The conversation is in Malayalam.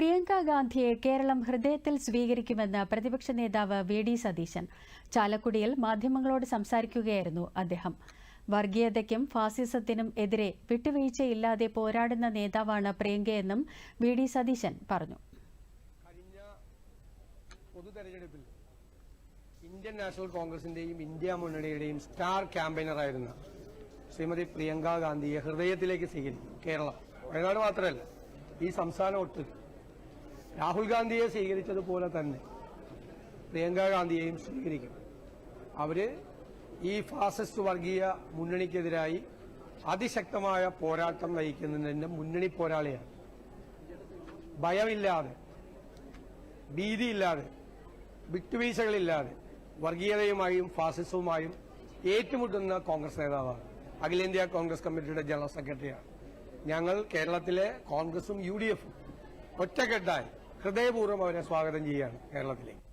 പ്രിയങ്ക ഗാന്ധിയെ കേരളം ഹൃദയത്തിൽ സ്വീകരിക്കുമെന്ന് പ്രതിപക്ഷ നേതാവ് വി ഡി സതീശൻ. ചാലക്കുടിയിൽ മാധ്യമങ്ങളോട് സംസാരിക്കുകയായിരുന്നു അദ്ദേഹം. വർഗീയതയ്ക്കും ഫാസിസത്തിനും എതിരെ വിട്ടുവീഴ്ചയില്ലാതെ പോരാടുന്ന നേതാവാണ് പ്രിയങ്കയെന്നും വി ഡി സതീശൻ പറഞ്ഞു. പൊതു തെരഞ്ഞെടുപ്പിൽ ഇന്ത്യൻ നാഷണൽ കോൺഗ്രസിന്റെയും ഇന്ത്യ മുന്നണിയുടെയും സ്റ്റാർ ക്യാമ്പയിനറായിരുന്ന ശ്രീമതി പ്രിയങ്ക ഗാന്ധിയെ ഹൃദയത്തിലേക്ക് സ്വീകരിക്കും കേരളം. വയനാട് മാത്രമല്ല ഈ സംസ്ഥാനം ഒട്ട് രാഹുൽ ഗാന്ധിയെ സ്വീകരിച്ചതുപോലെ തന്നെ പ്രിയങ്ക ഗാന്ധിയെയും സ്വീകരിക്കും. അവർ ഈ ഫാസിസ്റ്റ് വർഗീയ മുന്നണിക്കെതിരായി അതിശക്തമായ പോരാട്ടം നയിക്കുന്നതിന്റെ മുന്നണി പോരാളിയാണ്. ഭയമില്ലാതെ ഭീതിയില്ലാതെ വിട്ടുവീഴ്ചകളില്ലാതെ വർഗീയതയുമായും ഫാസിസവുമായും ഏറ്റുമുട്ടുന്ന കോൺഗ്രസ് നേതാവാണ്. അഖിലേന്ത്യാ കോൺഗ്രസ് കമ്മിറ്റിയുടെ ജനറൽ സെക്രട്ടറിയാണ്. ഞങ്ങൾ കേരളത്തിലെ കോൺഗ്രസും യു ഡി എഫും ഒറ്റക്കെട്ടായി ഹൃദയപൂർവം അവരെ സ്വാഗതം ചെയ്യുകയാണ് കേരളത്തിലേക്ക്.